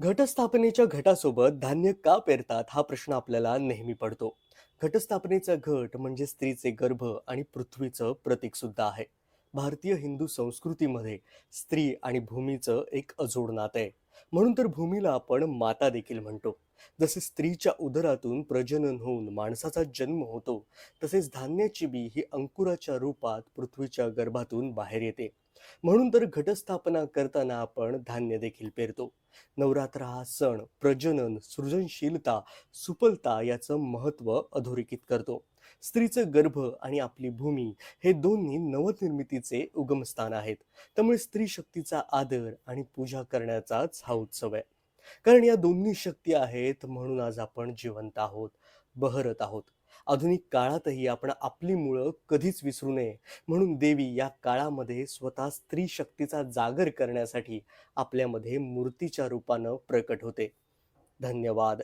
घटस्थापनेच्या घटासोबत धान्य का पेरतात हा प्रश्न आपल्याला नेहमी पडतो. घटस्थापनेचा घट म्हणजे स्त्रीचे गर्भ आणि पृथ्वीचं प्रतीक सुद्धा आहे. भारतीय हिंदू संस्कृतीमध्ये स्त्री आणि भूमीचं एक अजोड नातं आहे. म्हणून तर भूमीला आपण माता देखील म्हणतो. जसे स्त्रीच्या उदरातून प्रजनन होऊन माणसाचा जन्म होतो तसेच धान्याची बी ही अंकुराच्या रूपात पृथ्वीच्या गर्भातून बाहेर येते. म्हणून तर घटस्थापना करताना आपण धान्य देखील पेरतो. नवरात्र हा सण प्रजनन सृजनशीलता सुपलता याचं महत्त्व अधोरेखित करतो. स्त्रीचं गर्भ आणि आपली भूमी हे दोन्ही नवनिर्मितीचे उगमस्थान आहेत. त्यामुळे स्त्री शक्तीचा आदर आणि पूजा करण्याचाच हा उत्सव आहे. कारण या दोन्ही शक्ती आहेत म्हणून आज आपण जिवंत आहोत बहरत आहोत. आधुनिक काळातही आपण आपली मुळं कधीच विसरू नये. म्हणून देवी या काळामध्ये स्वतः स्त्री शक्तीचा जागर करण्यासाठी आपल्यामध्ये मूर्तीच्या रूपानं प्रकट होते. धन्यवाद.